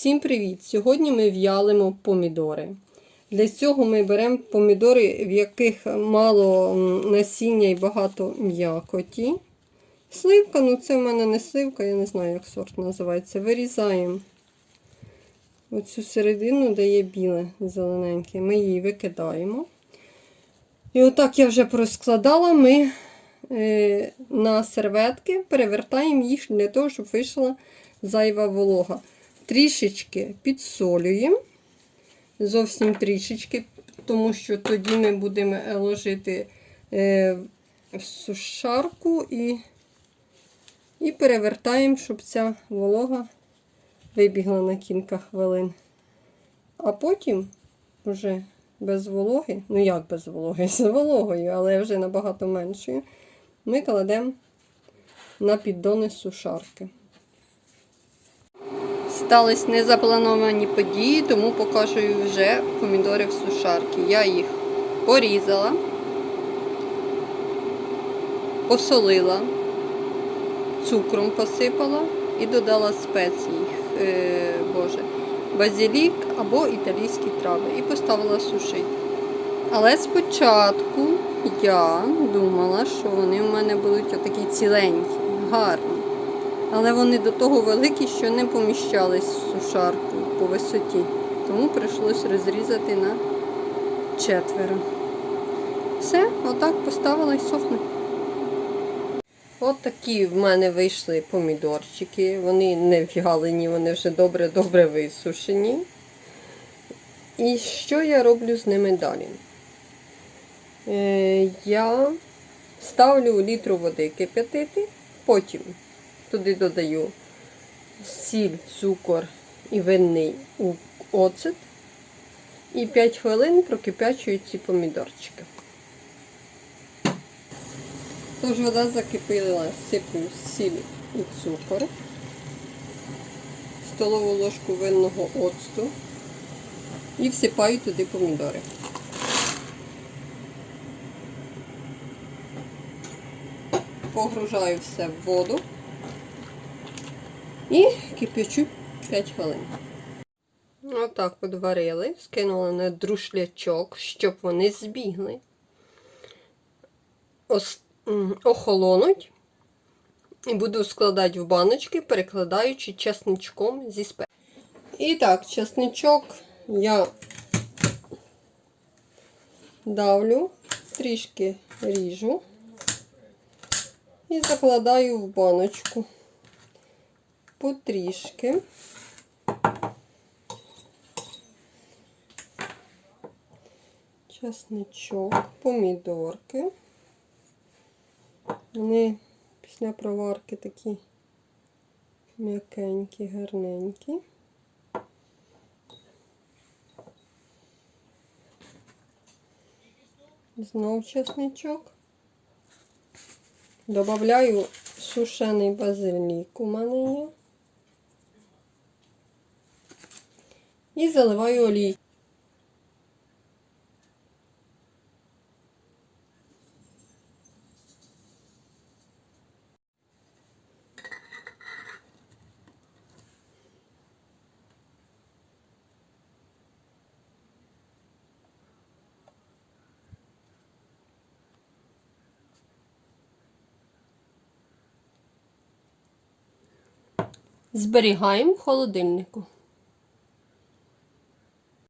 Всім привіт! Сьогодні ми в'ялимо помідори. Для цього ми беремо помідори, в яких мало насіння і багато м'якоті. Сливка, ну це в мене не сливка, я не знаю, як сорт називається. Вирізаємо оцю середину, де є біле зелененьке. Ми її викидаємо. І отак я вже проскладала, ми е, на серветки перевертаємо їх для того, щоб вийшла зайва волога. Трішечки підсолюємо, зовсім трішечки, тому що тоді ми будемо ложити е, в сушарку і, і перевертаємо, щоб ця волога вибігла на кілька хвилин. А потім вже без вологи, ну як без вологи, з вологою, але вже набагато меншою, ми кладемо на піддони сушарки. Стались незаплановані події, тому покажу вже помідори в сушарки. Я їх порізала, посолила, цукром посипала і додала спеції, е, боже, базилік або італійські трави і поставила сушити. Але спочатку я думала, що вони в мене будуть отакі ціленькі, гарні. Але вони до того великі, що не поміщались в сушарку по висоті. Тому прийшлось розрізати на четверо. Все, отак поставила і сохне. От такі в мене вийшли помідорчики. Вони не в'ялені, вони вже добре-добре висушені. І що я роблю з ними далі? Е, я ставлю літру води кип'ятити, потім туди додаю сіль, цукор і винний оцет. І 5 хвилин прокипячую ці помідорчики. Тож вода закипила, сиплю сіль і цукор, столову ложку винного оцту і всипаю туди помідори. Погружаю все в воду і кипячу 5 хвилин. Отак подварили, скинули на друшлячок, щоб вони збігли. Ос... Охолонуть. І буду складати в баночки, перекладаючи часничком зі спе. І так, часничок я давлю, трішки ріжу і закладаю в баночку потрішки. Часничок, помідорки. Вони після проварки такі м'якенькі, гарненькі. Знов часничок. Добавляю сушений базилік у мене є. І заливаю олій. Зберігаємо в холодильнику.